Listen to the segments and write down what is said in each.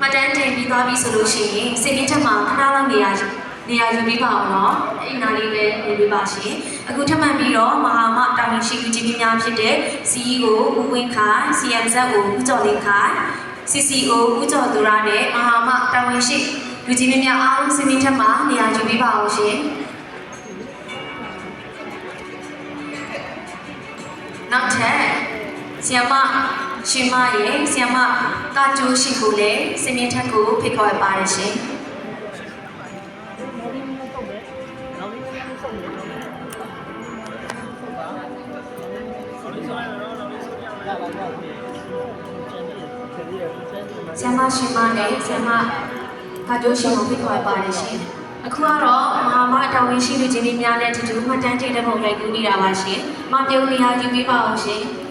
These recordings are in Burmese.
မှတ်တမ်းတင်ပြီးသွားပြီဆိုလို့ရှိရင်စိတ်ရင်းချက်မှာခဏလောက်နေရာနေရာယူပြီးပါအောင်နော်အဲ့ဒီနားလေးပဲနေပြီးပါရှင်အခုထပ်မံပြီးတော့မဟာမတာဝန်ရှိသူကြီးကြီးများဖြစ်တဲ့ CEO ဦးဝင်းခိုင် CMZ ကိုဦးကျော်လင်းခိုင် CCO ဦးကျော်သူရနဲ့မဟာမတာဝန်ရှိလူကြီးများများအားလုံးစိတ်ရင်းချက်မှာနေရာယူပြီးပါအောင်ရှင်နောက်ထပ်ဆီယမ ရှင်မရဲ့ဆီယမကကျိုးရှိကိုလည်းစင်မြင့်ထက်ကိုဖိတ်ခေါ်ရပါတယ်ရှင်ဆရာမရှင်မနဲ့ဆရာမကတိုးရှင်ကိုဖိတ်ခေါ်ရပါတယ်ရှင်။အခုကတော့မဟာမတာဝန်ရှိသူကြီးတွေများနဲ့အတူတူမှတ်တမ်းတင်တဲ့ပုံရိုက်ကူးနေတာပါရှင်။မပြုံးနေရာယူပေးပါအောင်ရှင်။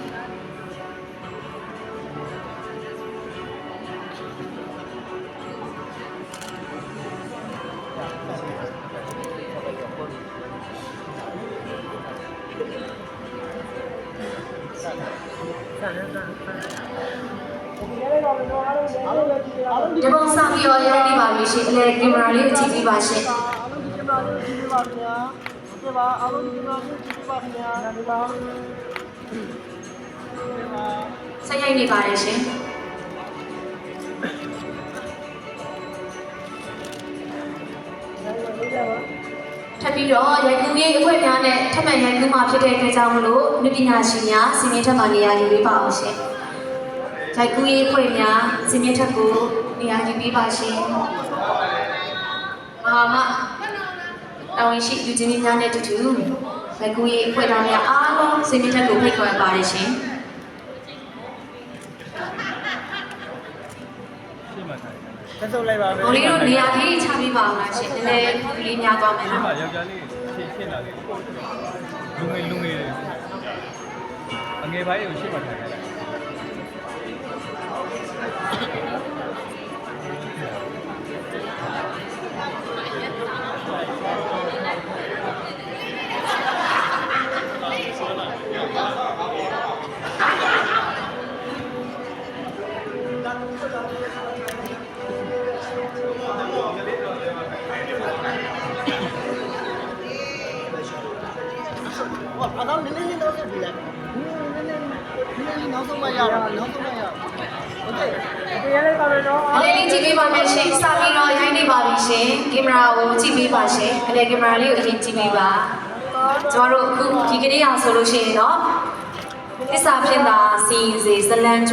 ဒီပုံစံပြီးတော့ရိုက်နေပါပြီရှင်။အလဲကင်မရာလေးကိုကြည့်ပြီးပါရှင်အားလုံးဒီကမှာကြည့်ပါခင်ဗျာ။ဒီပါအားလုံးဒီကမှာကြည့်ပါခင်ဗျာ။ဒီပါ။ဆက်ရိုက်နေပါတယ်ရှင်။ ပ်ပြီးတော့ရိုက်ကူးရေးအဖွဲ့များနဲ့ထပ်မံရိုက်ကူးမှာဖြစ်တဲ့အတွက်ကြောင့်မလို့လူပညာရှင်များစီမင်းထက်မှနေရာယူပေးပါအောင်ရှင်။ရိုက်ကူးရေးအဖွဲ့များစီမင်းထက်ကိုနေရာယူပေးပါရှင်။မဟာမတာဝန်ရှိလူချင်းများနဲ့အတူတူရိုက်ကူးရေးအဖွဲ့သားများအားလုံးစီမင်းထက်ကိုဖိတ်ခေါ်ပါတယ်ရှင်။ ဆက်စုပ်လိုက်ပါမယ်။ဟိုလေးတို့နေရာလေးချပေးပါအောင်လားရှင်။နည်းနည်းလူလေးများသွားမယ်ဒီနော်မှာယောက်ျားလေးရှင်းရှင်းလာတယ်လူငယ်လူငယ်အငယ်ပိုင်းကိုရှင်းမှထိုင်ရတယ်ဟော အတော့နည်းနည်းတော့ပြလိုက်ဘူးနည်းနည်းနည်းနည်းနောက်ဆုံးမှရတာနောက်ဆုံးမှရဟုတ်ကဲ့ဒီရဲပါမယ်နော်အလေးလေးကြည့်ပေးပါမယ်ရှင်စပြီးတော့ရိုင်းနေပါပြီရှင်ကင်မရာကိုကြည့်ပေးပါရှင်အနေကင်မရာလေးကိုအရင်ကြည့်ပေးပါကျမတို့အခုဒီကနေ့အောင်ဆိုလို့ရှိရင်တော့သစ္စာဖြစ်တာစီစီဇလန်